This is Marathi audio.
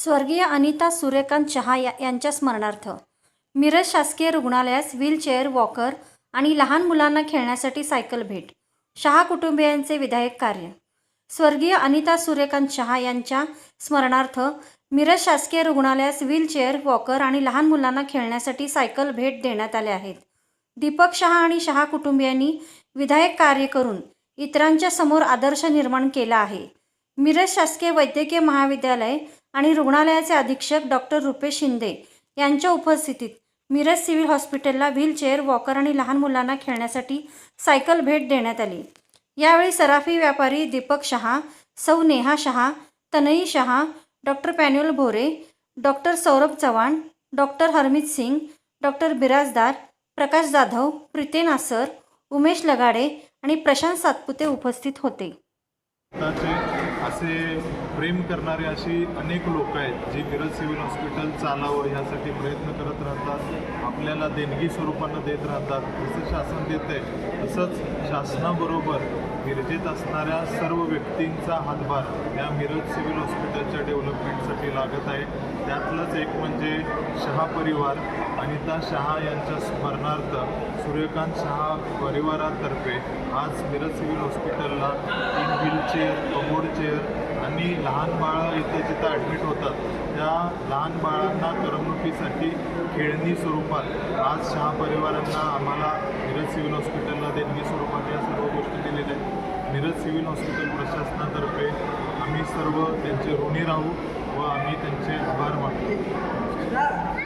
स्वर्गीय अनिता सूर्यकांत शहा या यांच्या स्मरणार्थ. मिरज शासकीय रुग्णालयास व्हीलचेअर वॉकर आणि लहान मुलांना खेळण्यासाठी सायकल भेट. शहा कुटुंबियांचे विधायक कार्य. स्वर्गीय अनिता सूर्यकांत शहा यांच्या स्मरणार्थ मिरज शासकीय रुग्णालयास व्हीलचेअर वॉकर आणि लहान मुलांना खेळण्यासाठी सायकल भेट देण्यात आल्या आहेत. दीपक शहा आणि शहा कुटुंबियांनी विधायक कार्य करून इतरांच्या समोर आदर्श निर्माण केला आहे. मिरज शासकीय वैद्यकीय महाविद्यालय आणि रुग्णालयाचे अधीक्षक डॉक्टर रुपेश शिंदे यांच्या उपस्थितीत मिरज सिव्हिल हॉस्पिटलला व्हीलचेअर वॉकर आणि लहान मुलांना खेळण्यासाठी सायकल भेट देण्यात आली. यावेळी सराफी व्यापारी दीपक शहा सौ Neha Shah Tanai Shah doctor पॅन्युअल Bhore doctor Saurabh Chavan doctor Harmeet Singh doctor Birajdar Prakash Jadhav प्रीते Nasar Umesh Lagade आणि प्रशांत सातपुते उपस्थित होते. असे प्रेम करणारे अशी अनेक लोक आहेत जी मिरज सिव्हिल हॉस्पिटल चालावं यासाठी प्रयत्न करत राहतात आपल्याला देणगी स्वरूपानं देत राहतात. जसं शासन देत आहे तसंच शासनाबरोबर मिरजेत असणाऱ्या सर्व व्यक्तींचा हातभार या मिरज सिव्हिल हॉस्पिटलच्या डेव्हलपमेंटसाठी लागत आहे. त्यातलंच एक म्हणजे शहा परिवार. अनिता शहा यांच्या स्मरणार्थ सूर्यकांत शहा परिवारातर्फे आज मिरज सिव्हिल हॉस्पिटलला चेअर कमोड चेअर आणि लहान बाळं इथे जिथं ॲडमिट होतात. त्या लहान बाळांना करमणुकीसाठी खेळणी स्वरूपात आज शहा परिवारांना आम्हाला मिरज सिव्हिल हॉस्पिटलला देणगी स्वरूपात या सर्व गोष्टी दिलेल्या आहेत. मिरज सिव्हिल हॉस्पिटल प्रशासनातर्फे आम्ही सर्व त्यांचे ऋणी राहू व आम्ही त्यांचे